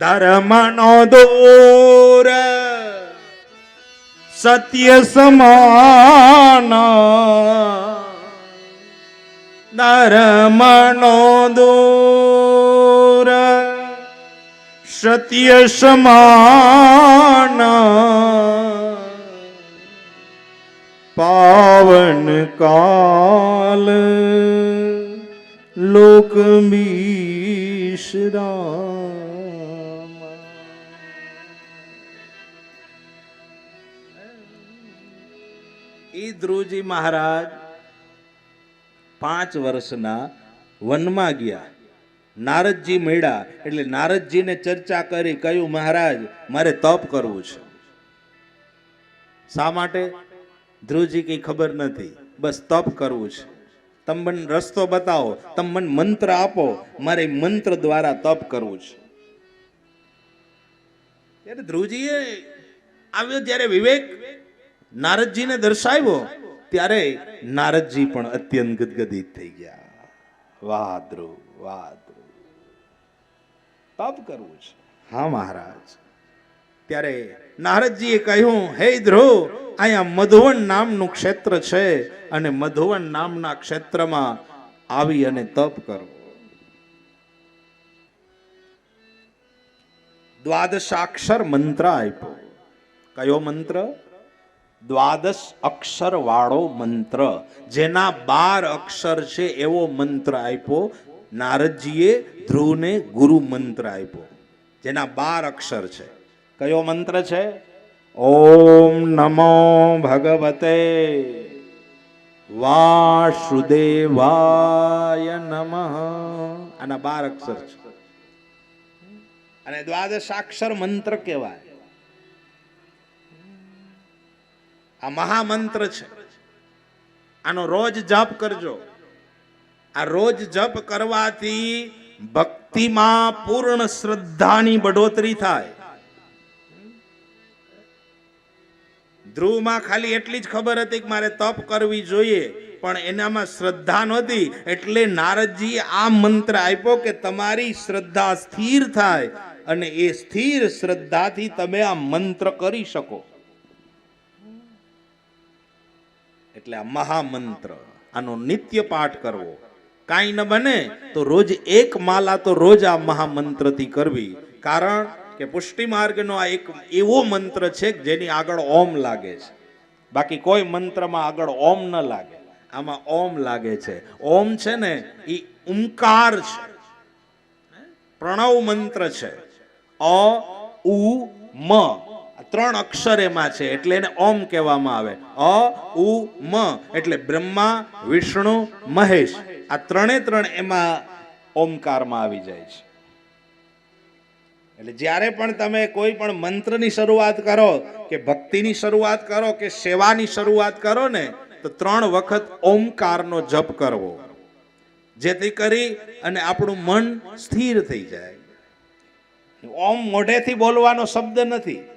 ધર્મનો દોર. સત્ય સમાન. ધર્મનો દોર. સત્ય સમાન. પાવન કાલ. લોક મિશ્રામ એ ધ્રુવજી મહારાજ પાંચ વર્ષના વનમાં ગયા. નારદજી મળ્યા. એટલે નારદજીને ચર્ચા કરી, કહ્યું, મહારાજ, મારે તપ કરવું છે. શા માટે? ધ્રુવજી કઈ ખબર નથી. બસ તપ કરવું છે. તમે મને રસ્તો બતાવો, તમે મને મંત્ર આપો, મારે મંત્ર દ્વારા તપ કરવું છે. ત્યારે ધ્રુવજીએ આવ્યો જ્યારે વિવેક નારદજીને દર્શાવ્યો, ત્યારે નારદજી પણ અત્યંત ગદગદિત થઈ ગયા. વાહ ધ્રુવ વાહ ધ્રુવ તપ કરવું છે. હા, મહારાજ. ત્યારે નારદજીએ કહ્યું, હે ધ્રુવ અહીંયા મધુવન નામનું ક્ષેત્ર છે અને મધુવન નામના ક્ષેત્રમાં આવી અને તપ કરવો દ્વાદશાક્ષર મંત્ર આપ્યો. કયો મંત્ર? દ્વાદશ અક્ષર વાળો મંત્ર. જેના બાર અક્ષર છે એવો મંત્ર આપ્યો. નારદજીએ ધ્રુવને ગુરુ મંત્ર આપ્યો. જેના બાર અક્ષર છે. કયો મંત્ર છે? ઓમ નમો ભગવતે વાસુદેવાય નમઃ. આના બાર અક્ષર છે. અને દ્વાદશાક્ષર મંત્ર કહેવાય. આ મહામંત્ર છે. આનો રોજ જપ કરજો. આ રોજ જપ કરવાથી ભક્તિમાં પૂર્ણ શ્રદ્ધાની બઢોતરી થાય. ધ્રુવમાં ખાલી એટલી જ ખબર હતી કે મારે તપ કરવી જોઈએ, પણ એનામાં શ્રદ્ધા નહોતી, એટલે નારદજી આ મંત્ર આપ્યો કે તમારી શ્રદ્ધા સ્થિર થાય અને એ સ્થિર શ્રદ્ધાથી તમે આ મંત્ર કરી શકો. એટલે આ મહામંત્ર. આનો નિત્ય પાઠ કરવો. કાંઈ ન બને તો રોજ એક માલા તો રોજ આ મહામંત્રથી કરવી. કારણ કે પુષ્ટિ માર્ગનો આ એક એવો મંત્ર છે જેની આગળ ઓમ લાગે છે. બાકી કોઈ મંત્રમાં આગળ ઓમ ન લાગે. આમાં ઓમ લાગે છે. ઓમ છે ને એ ઉમકાર છે. પ્રણવ મંત્ર છે. અ, ઉ, મ. ત્રણ અક્ષર એમાં છે એટલે એને ઓમ કહેવામાં આવે. અ, ઉ, મ, એટલે બ્રહ્મા, વિષ્ણુ, મહેશ. આ ત્રણે ત્રણ એમાં ઓમકારમાં આવી જાય છે. એટલે જ્યારે પણ તમે કોઈ પણ મંત્રની શરૂઆત કરો, કે ભક્તિની શરૂઆત કરો, કે સેવાની શરૂઆત કરો ને, તો ત્રણ વખત ઓમકારનો જપ કરવો. જેથી કરી અને આપણું મન સ્થિર થઈ જાય. ઓમ મોઢેથી બોલવાનો શબ્દ નથી?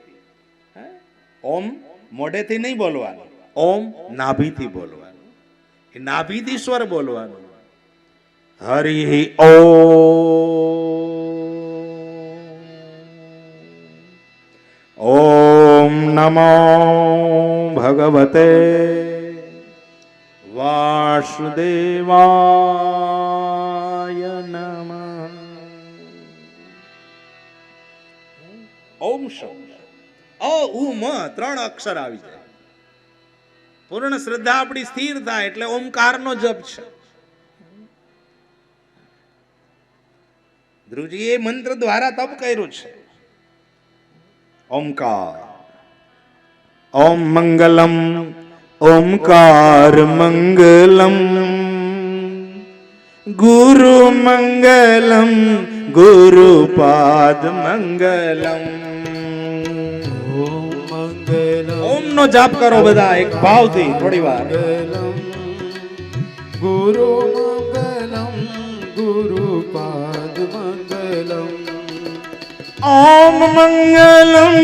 ઓમ મોઢેથી નહીં બોલવાનું. ઓમ નાભીથી બોલવાનું. એ નાભીથી સ્વર બોલવાનું. હરિ ઓ. ઓમ નમો ભગવતે વાસુદેવાય. ત્રણ અક્ષર આવી જાય. પૂર્ણ શ્રદ્ધા આપણી સ્થિર થાય એટલે ઓમકારનો જપ છે. ધ્રુવજી એ મંત્ર દ્વારા તપ કર્યું છે. ઓમકાર. ઓમ મંગલમ, ઓમકાર મંગલમ. ગુરુ મંગલમ, ગુરુપાદ મંગલમ. ઓમ નો જાપ કરો બધા એક ભાવથી થોડી વાર. મંગલમ ગુરુ પાદ મંગલમ ઓમ મંગલમ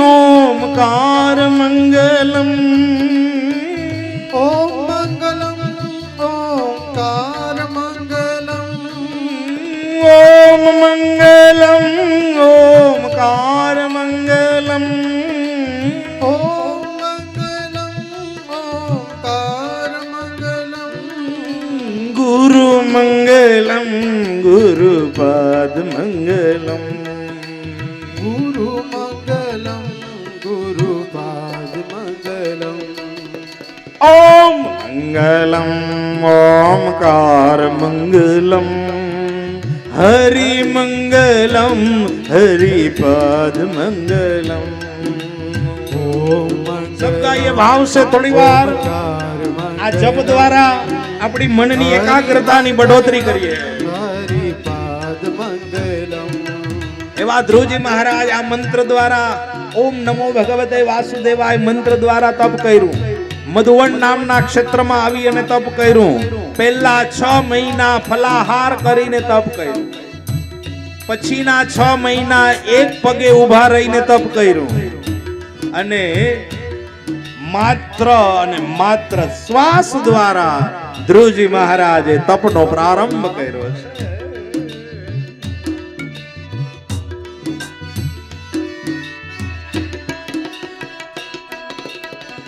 ઓમકાર મંગલમ. ગુરુપાદ મંગલમ ગુરુ મંગલમ ગુરુપાદ મંગલમ ઓમ મંગલમ ઓમકાર મંગલમ હરિ મંગલમ હરિપાદ મંગલમ ઓમ सबका ये भाव से थोड़ी बार આ જપ દ્વારા આપણી મનની એકાગ્રતાની બઢોતરી કરીએ હરિપાદ એવા ધ્રુવજી મહારાજ આ મંત્ર દ્વારા, ઓમ નમો ભગવતે વાસુદેવાય મંત્ર દ્વારા તપ કર્યું. મધુવન નામના ક્ષેત્રમાં આવી અને તપ કર્યું. પહેલા છ મહિના ફલાહાર કરીને તપ કર્યું. પછીના છ મહિના એક પગે ઊભા રહીને તપ કર્યું. અને માત્ર અને માત્ર શ્વાસ દ્વારા ધ્રુવજી મહારાજે તપનો પ્રારંભ કર્યો છે.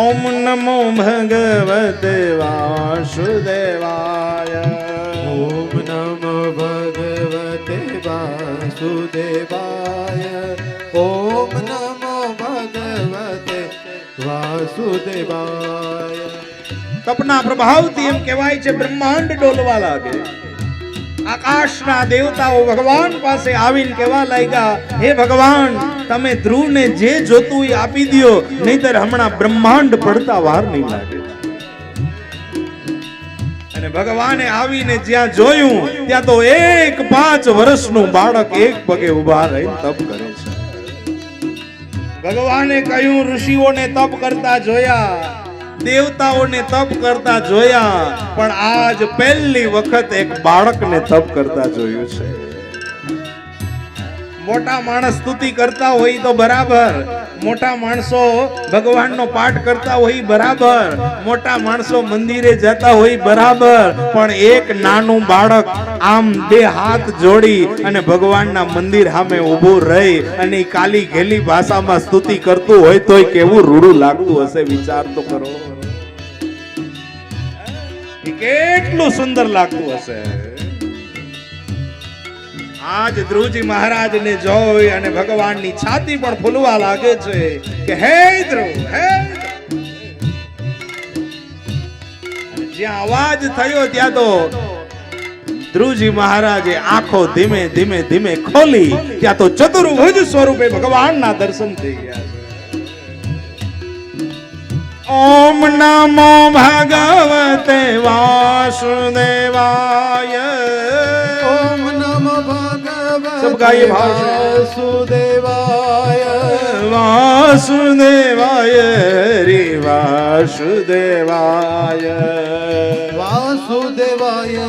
ઓમ નમો ભગવતે વાસુદેવાય. ઓમ નમઃ ભગવતે વાસુદેવાય. ઓમ નમો ભગવતે વાસુદેવાય. તપના પ્રભાવથી એમ કહેવાય છે બ્રહ્માંડ ડોલવા લાગે. આકાશના દેવતાઓ ભગવાન પાસે આવીને કહેવા લાગ્યા હે ભગવાન તમે ધ્રુવને જે જોતું એ આપી દ્યો, નહીતર હમણાં બ્રહ્માંડ પડતા વાર નહીં લાગે. અને ભગવાને આવીને જ્યાં જોયું, ત્યાં તો એક પાંચ વર્ષનું બાળક એક પગે ઊભા રહીને તપ કરે છે. ભગવાને કહ્યું, ઋષિઓને તપ કરતા જોયા, દેવતાઓને તપ કરતા જોયા, પણ આજ પહેલી વખત એક બાળકને તપ કરતા જોયું છે. મોટા માણસ સ્તુતિ કરતા હોય તો બરાબર. મોટા માણસો ભગવાનનો પાઠ કરતા હોય બરાબર. મોટા માણસો મંદિરે જતા હોય બરાબર. પણ એક નાનું બાળક આમ બે હાથ જોડી અને ભગવાનના મંદિર સામે ઊભું રહી અને કાલી ઘેલી ભાષામાં સ્તુતિ કરતું હોય તોય કેવું રૂડું લાગતું હશે વિચાર તો કરો. કેટલું સુંદર લાગતું હશે. આજ ધ્રુવજી મહારાજને જોઈ અને ભગવાનની છાતી પણ ફૂલવા લાગે છે કે હે ધ્રુવ, હે જ્યાં અવાજ થયો ત્યાં તો ધ્રુવજી મહારાજે આંખો ધીમે ધીમે ધીમે ખોલી, ત્યાં તો ચતુર્ભુજ સ્વરૂપે ભગવાનના દર્શન થઈ ગયા ઓમ નમો ભગવતે વાસુદેવાય ગાઈએ ભાવ. વાસુદેવાય વાસુદેવાય રે વાસુદેવાય. વાસુદેવાય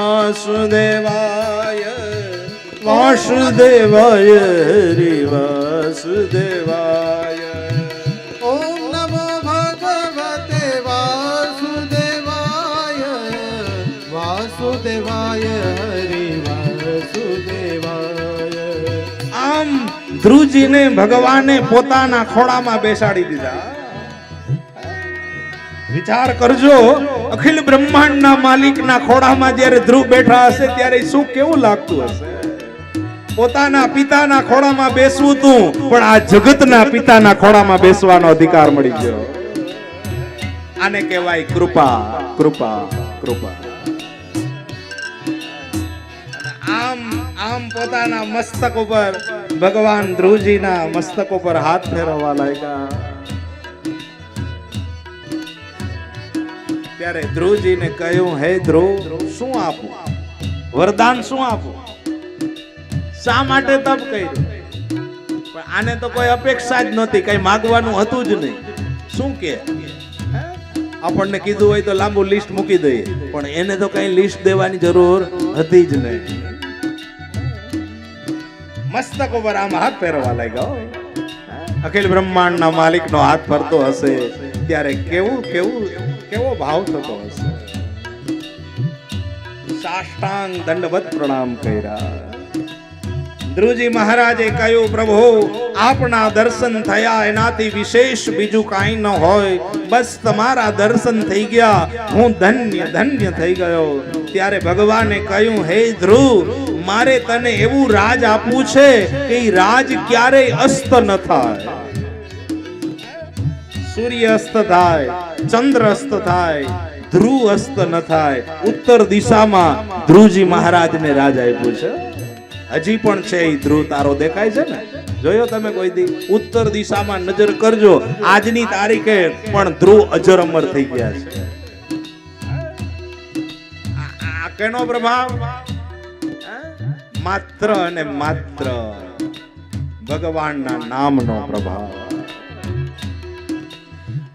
વાસુદેવાય વાસુદેવાય હરિ વાસુદેવાય. ઓમ નમો ભગવતે વાસુદેવાય વાસુદેવાય હરિ વાસુદેવાય. આમ ધ્રુવજીને ભગવાને પોતાના ખોળામાં બેસાડી દીધા. વિચાર કરજો. અખિલ બ્રહ્માંડના માલિકના ખોળામાં જ્યારે ધ્રુવ બેઠા હશે ત્યારે શું કેવું લાગતું હશે? પોતાના પિતાના ખોળામાં બેસવું તું, પણ આ જગતના પિતાના ખોળામાં બેસવાનો અધિકાર મળી ગયો. આને કહેવાય કૃપા કૃપા કૃપા. આમ આમ પોતાના મસ્તક ઉપર ભગવાન ધ્રુવજીના મસ્તક ઉપર હાથ ફેરવવા લાગ્યા. ત્યારે ધ્રુવજીને કહ્યું, હે ધ્રુવ, શું આપું? વરદાન શું આપું? શા માટે તપ કર્યું? પણ આને તો કોઈ અપેક્ષા જ નહોતી, કઈ માગવાનું હતું જ નહીં. શું કે? આપણને કીધું હોય તો લાંબુ લિસ્ટ મૂકી દઈએ, પણ એને તો કઈ લિસ્ટ દેવાની જરૂર હતી જ નહીં. મસ્તક ઉપર આમ હાથ ફેરવા લાગ્યો અખિલ બ્રહ્માંડના માલિકનો હાથ ફરતો હશે. ત્યારે કેવું કેવું કેવો ભાવ થતો હશે? સાષ્ટાંગ દંડવત પ્રણામ કર્યા. ધ્રુજી મહારાજે કહ્યું, પ્રભુ, આપના દર્શન થયા, એનાથી વિશેષ બીજું કાંઈ ન હોય. બસ તમારા દર્શન થઈ ગયા. હું ધન્ય ધન્ય થઈ ગયો. ત્યારે ભગવાને કહ્યું, હે ધ્રુવ, મારે તને એવું રાજ આપવું છે કે રાજ ક્યારેય અસ્ત ન થાય. સૂર્ય અસ્ત થાય ચંદ્ર અસ્ત થાય ધ્રુવ અસ્ત ન થાય ઉત્તર દિશામાં ધ્રુવજી મહારાજને રાજ આપ્યું છે. હજી પણ છે એ ધ્રુવ તારો દેખાય છે ને? જોયો તમે કોઈ દી? ઉત્તર દિશામાં નજર કરજો. આજની તારીખે પણ ધ્રુવ અજર અમર થઈ ગયા છે. આ- કેનો પ્રભાવ? માત્ર અને માત્ર ભગવાનના નામનો પ્રભાવ.